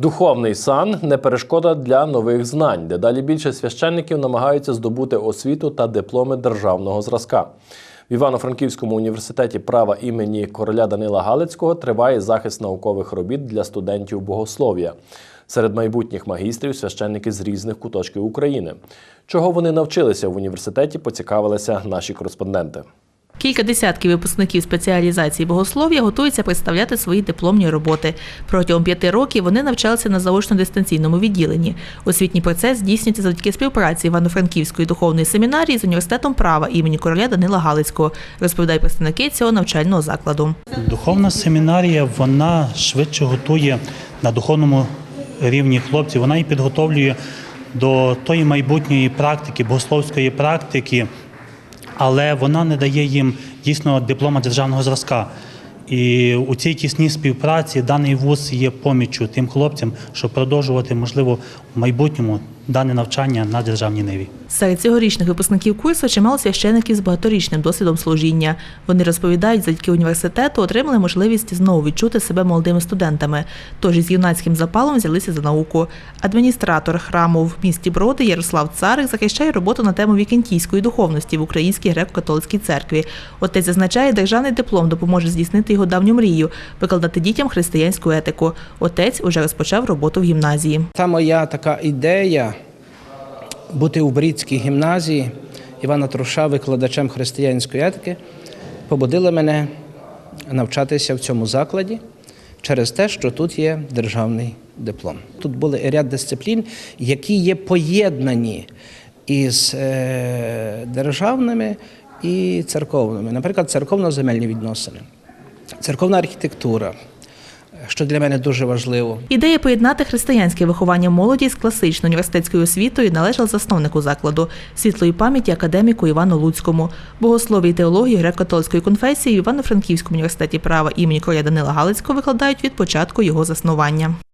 Духовний сан не перешкода для нових знань. Дедалі більше священників намагаються здобути освіту та дипломи державного зразка. В Івано-Франківському університеті права імені короля Данила Галицького триває захист наукових робіт для студентів богослов'я. Серед майбутніх магістрів священники з різних куточків України. Чого вони навчилися в університеті, поцікавилися наші кореспонденти. Кілька десятків випускників спеціалізації богослов'я готуються представляти свої дипломні роботи. Протягом п'яти років вони навчалися на заочно-дистанційному відділенні. Освітній процес здійснюється завдяки співпраці Івано-Франківської духовної семінарії з університетом права імені короля Данила Галицького, розповідають представники цього навчального закладу. Духовна семінарія вона швидше готує на духовному рівні хлопців. Вона і підготовлює до тої майбутньої практики, богословської практики, але вона не дає їм дійсно диплома державного зразка. І у цій тісній співпраці даний вуз є поміччю тим хлопцям, щоб продовжувати, можливо, в майбутньому дане навчання на державній ниві. Серед цьогорічних випускників курсу чимало священиків з багаторічним досвідом служіння. Вони розповідають, завдяки університету отримали можливість знову відчути себе молодими студентами. Тож із юнацьким запалом взялися за науку. Адміністратор храму в місті Броди Ярослав Царик захищає роботу на тему вікентійської духовності в Українській греко-католицькій церкві. Отець зазначає, державний диплом допоможе здійснити його давню мрію викладати дітям християнську етику. Отець уже розпочав роботу в гімназії. Та моя така ідея бути у Брідській гімназії Івана Труша, викладачем християнської етики, побудила мене навчатися в цьому закладі через те, що тут є державний диплом. Тут були ряд дисциплін, які є поєднані із е, державними і церковними. Наприклад, церковно-земельні відносини, церковна архітектура, що для мене дуже важливо. Ідея поєднати християнське виховання молоді з класичною університетською освітою належала засновнику закладу світлої пам'яті академіку Івану Луцькому. богослові і теології греко-католицької конфесії в Івано-Франківському університеті права імені короля Данила Галицького викладають від початку його заснування.